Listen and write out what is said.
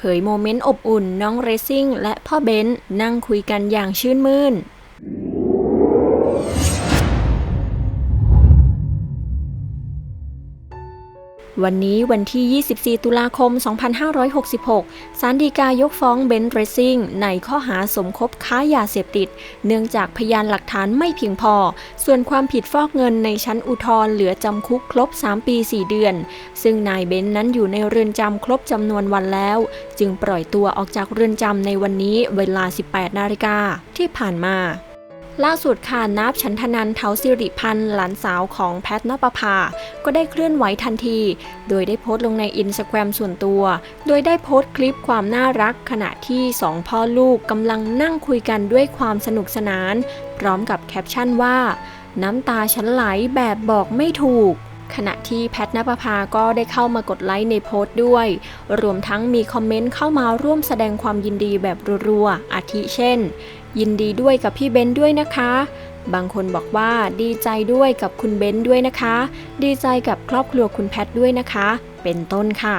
เผยโมเมนต์อบอุ่นน้องเรซิ่งและพ่อเบนซ์นั่งคุยกันอย่างชื่นมื่น วันนี้วันที่ 24 ตุลาคม 2566 ศาลฎีกายกฟ้องเบนซ์เรซซิ่งในข้อหาสมคบค้ายาเสพติด เนื่องจากพยานหลักฐานไม่เพียงพอ ส่วนความผิดฟอกเงินในชั้นอุทธรณ์เหลือจำคุกครบ 3 ปี 4 เดือน ซึ่งนายเบนซ์นั้นอยู่ในเรือนจำครบจำนวนวันแล้ว จึงปล่อยตัวออกจากเรือนจำในวันนี้เวลา 18 นาฬิกาที่ผ่านมา ล่าสุดค่ะนับชันทนันเทาสิริพันธ์หลานสาวของแพทนปภา ก็ได้เคลื่อนไหวทันที โดยได้โพสต์ลงในอินสตาแกรมส่วนตัว โดยได้โพสต์คลิปความน่ารักขณะที่สองพ่อลูกกำลังนั่งคุยกันด้วยความสนุกสนาน พร้อมกับแคปชั่นว่า น้ำตาฉันไหลแบบบอกไม่ถูก ขณะที่แพทนปภาก็ได้เข้ามากดไลค์ในโพสต์ด้วย รวมทั้งมีคอมเมนต์เข้ามาร่วมแสดงความยินดีแบบรัวๆอาทิเช่น ยินดีด้วยกับพี่เบนซ์ด้วยนะคะ บางคนบอกว่าดีใจด้วยกับคุณเบนซ์ด้วยนะคะ ดีใจกับครอบครัวคุณแพทด้วยนะคะ เป็นต้นค่ะ